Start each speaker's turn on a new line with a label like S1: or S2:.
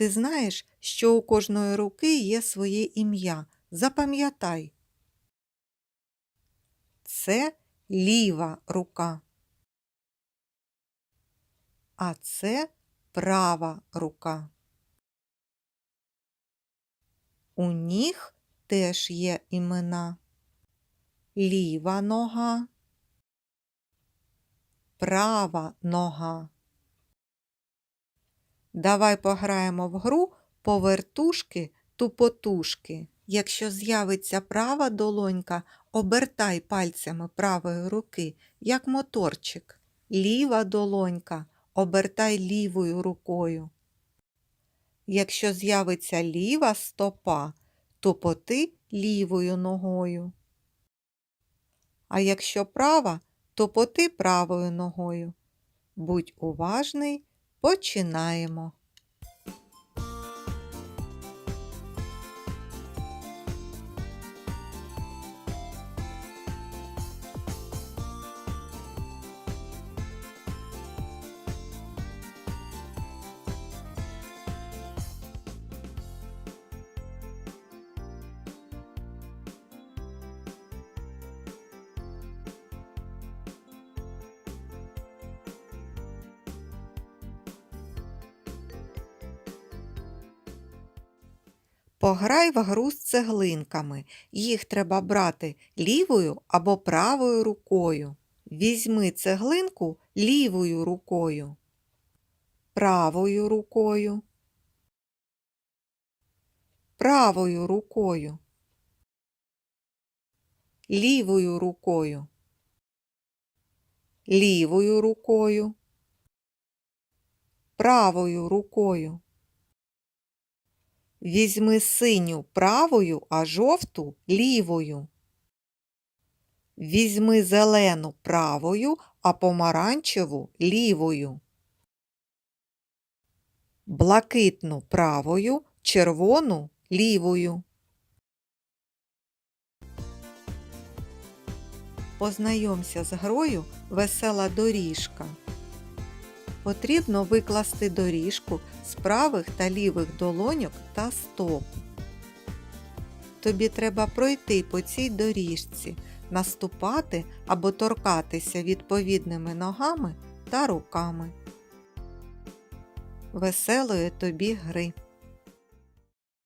S1: Ти знаєш, що у кожної руки є своє ім'я. Запам'ятай. Це ліва рука. А це права рука. У ніг теж є імена. Ліва нога, права нога. Давай пограємо в гру повертушки тупотушки. Якщо з'явиться права долонька, обертай пальцями правої руки, як моторчик. Ліва долонька, обертай лівою рукою. Якщо з'явиться ліва стопа, тупоти лівою ногою. А якщо права, топоти правою ногою. Будь уважний, починаємо. Пограй в гру з цеглинками. Їх треба брати лівою або правою рукою. Візьми цеглинку лівою рукою, правою рукою, правою рукою, лівою рукою, лівою рукою, правою рукою. Візьми синю правою, а жовту лівою. Візьми зелену правою, а помаранчеву лівою. Блакитну правою, червону лівою. Познайомся з грою Весела доріжка. Потрібно викласти доріжку з правих та лівих долоньок та стоп. Тобі треба пройти по цій доріжці, наступати або торкатися відповідними ногами та руками. Веселої тобі гри!